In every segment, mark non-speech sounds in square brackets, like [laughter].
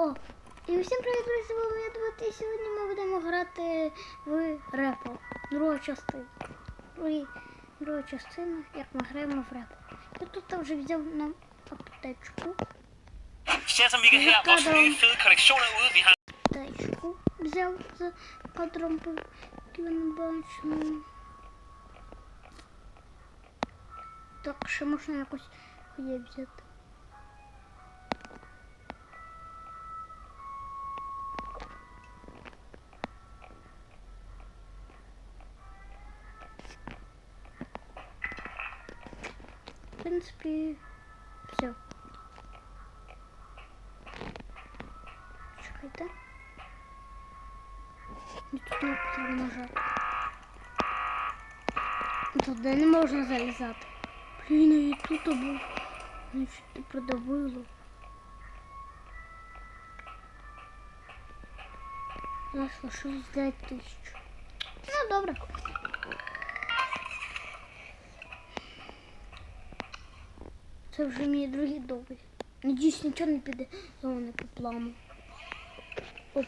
О, і усім привіт, друзі, з вами я Дмит, і сьогодні ми будемо грати в репо. Друга частина. Другі, друга частина, як ми граємо в репо. Я тут вже взяв нам аптечку. Ser som I kan høre, vores nye fede kollektion er ude. Vi har Аптечку взяв за кадром, поки ви не бачили. Так, ще можна якось є взяти. Тут не нажати. Туди не можна залізати. Блін, і тут був. Значить, ти продавило. Нас лишилось 9 тисяч. Ну, добре. Це вже мій другий довгий. Надіюсь, нічого не піде зони по плану. Оп.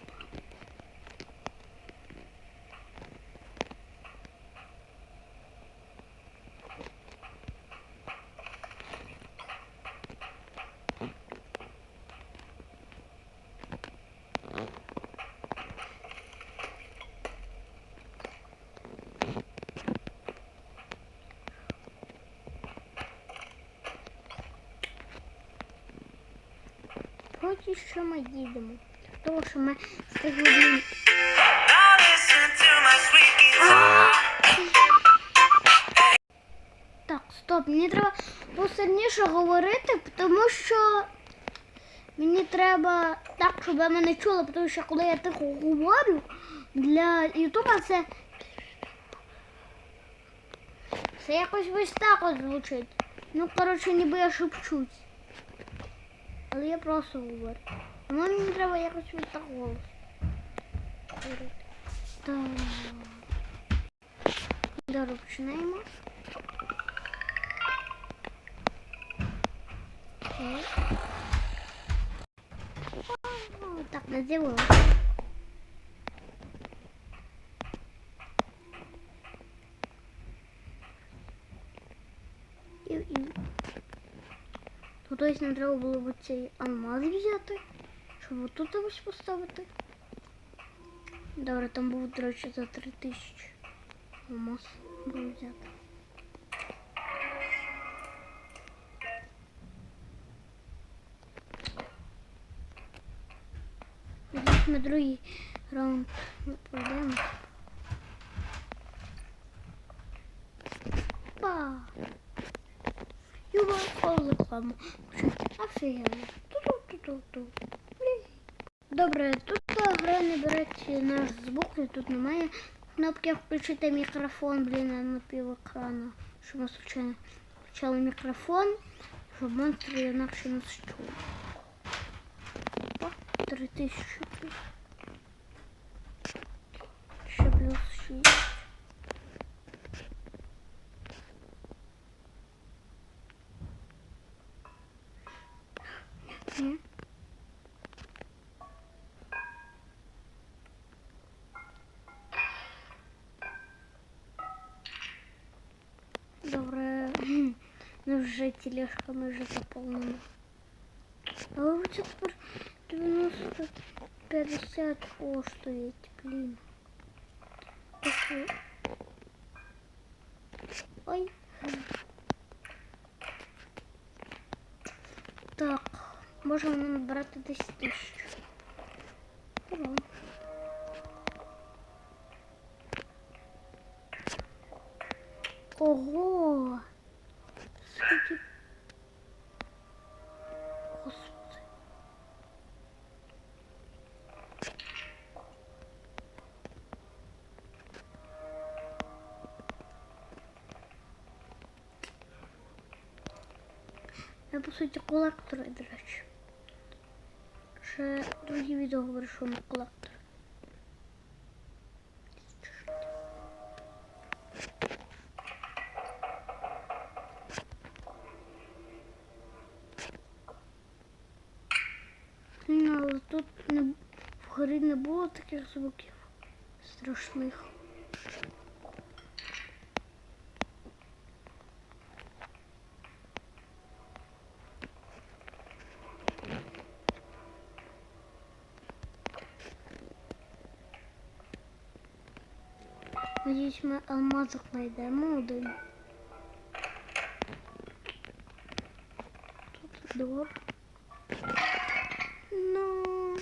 Поки що ми їдемо. Тому що ми guitar. Так, стоп, мені треба посильніше говорити, тому що мені треба так, щоб ви мене чули, тому що коли я тихо говорю, для Ютуба це. Це якось ось так от звучить. Ну, коротше, ніби я шепчусь. Але я просто говорю. Тому мені треба якось ось так голос. Так. Добре, починаємо. Так, наділила. І, і. Ось нам треба було б цей алмаз взяти, щоб отут ось поставити. Добре, там був, до речі, за 3 тисячі. Алмаз було взяти. Зараз ми другий раунд пройдемо. Па! коликами. Офігенно. Ту-ту-ту-ту-ту. Добре, тут гра не береть наш звук, і тут немає кнопки включити мікрофон, блін, на пів екрану. Щоб ми случайно включали мікрофон, щоб монстри інакше нас чули. Опа, 3000 плюс. Ще плюс 6. Угу. Добре. [clears throat] Ну вже тележка мы майже заповнена. Але вот тепер 90 50 коштують, блін. Ой. Так можемо набрати 10 тисяч. Ура. Ого! Скільки... Господи. Я по суті колектор, до речі. Ще другі відео говорю, що на колектор. Ну, тут не, вгорі не було таких звуків страшних. Надіюсь, ми алмазок знайдемо один. Тут двор. Ну.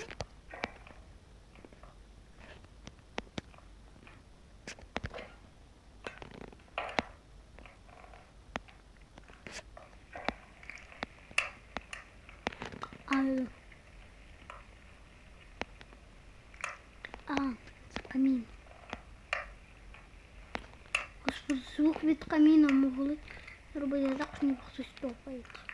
А, а, це камін. Господи, звук від каміна могли робити так, що хтось топається.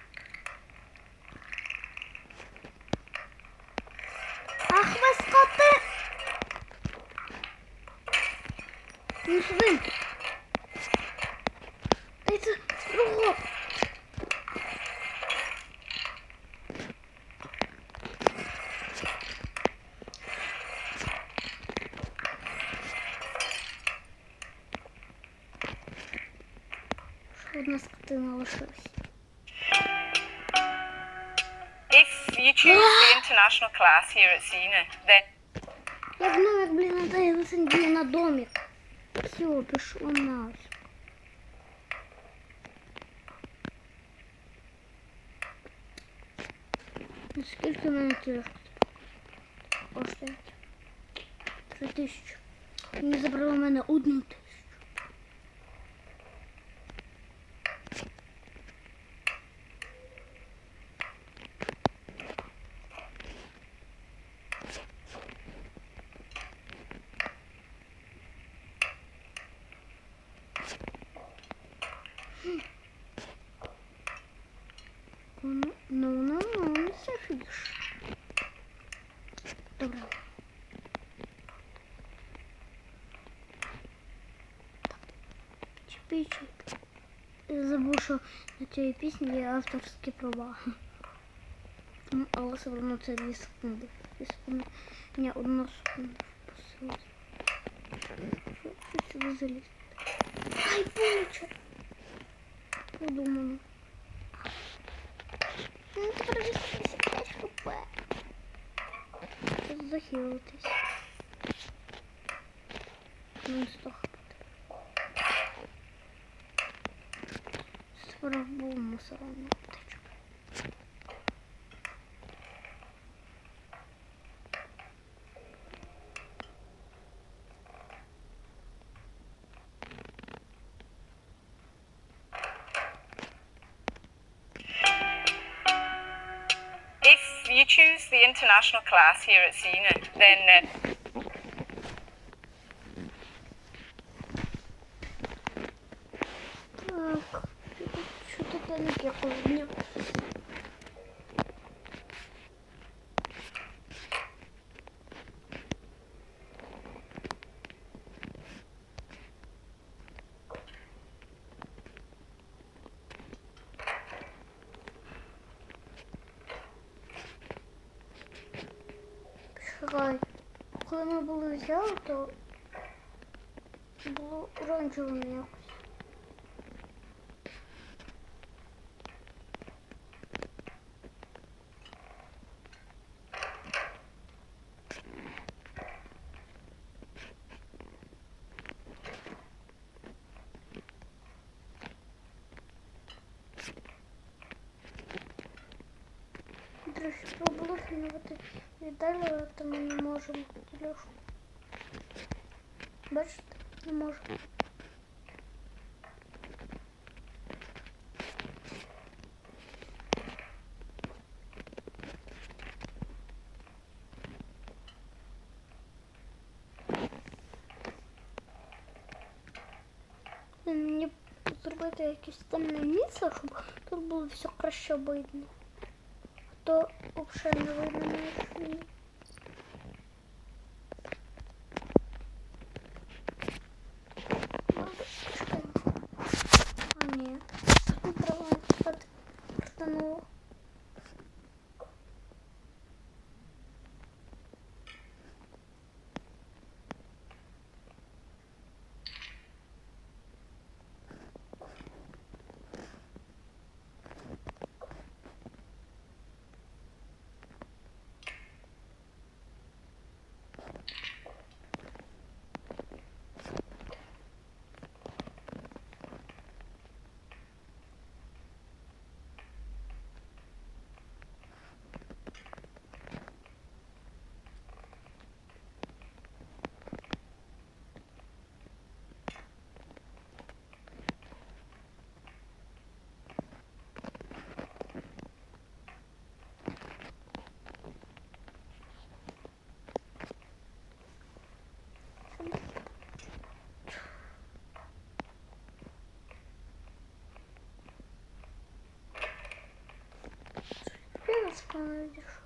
Ще одна. If you choose the international class here at Cena, then Я в номер, блин, надо я засадил на домик. Все, пишу нас. Скільки мене коштує? Три тисячі. Мені забрали в мене одну тисячу. Ну, ну, ну, ну, не сафіш. Добре. Я забув, що на цій пісні є авторські права. Ну, Але все одно це 2 секунди. 2 секунди. Ні, одну секунду. Посилити. Що сюди залізти? Ай, боляче. Подумано. Ну, тепер 85 хп. Захилитись. Ну, 100 хп. If you choose the international class here at Cena, then uh, не хуйня? Чекай, коли ми були взяли, то було оранжевим якось. Друзі, спробували змінювати віддалі, але то ми не можемо тележку. Бачите, не можемо. Мені зробити якесь темне місце, щоб тут було все краще видно. То взагалі не видно мені. А, чекай. А, ні. Тут треба написати картануло. Відійшов.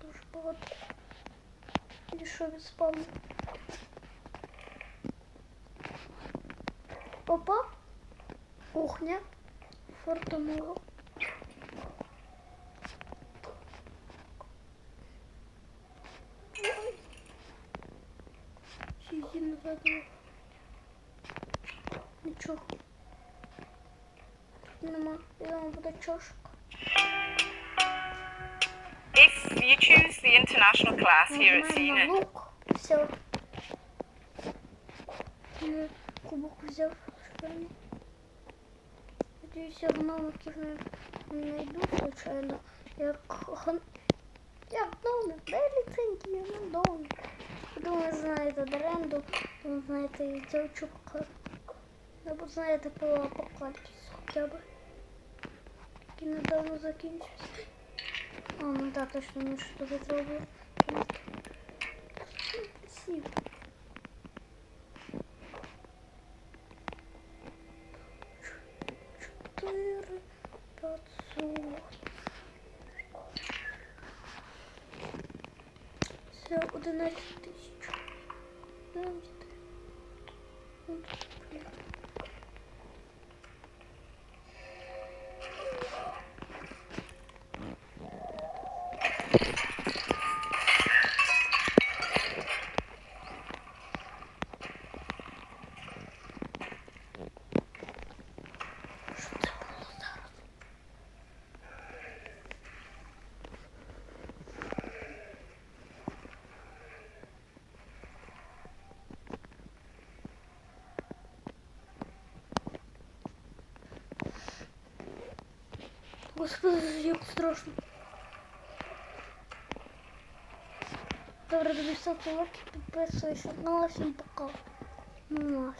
Дуже багато. Відійшов від спавну. Опа. Кухня. Ще її не видно. Нічого. Тут нема. Йдемо буде чашка. You choose the international class here at CNET. Все. Я кубок взяв. шикарний. Надіюсь, я гномиків не, не знайду, звичайно. Як гн... Як домик, де ліцензії, я на домик. Думаю, знаєте Деренду, ви знаєте Дівчука. Або знаєте про апокаліпсис хоча б. Який недавно закінчився. А, ну так, точно, ми що тут зробили. Спасибо. Чотири п'ятсот. Це одинадцять тисяч. Одинадцять. Господи, як страшно. Добре, тобі ставте лайки, підписуйся. Ну, а всім пока. Ну.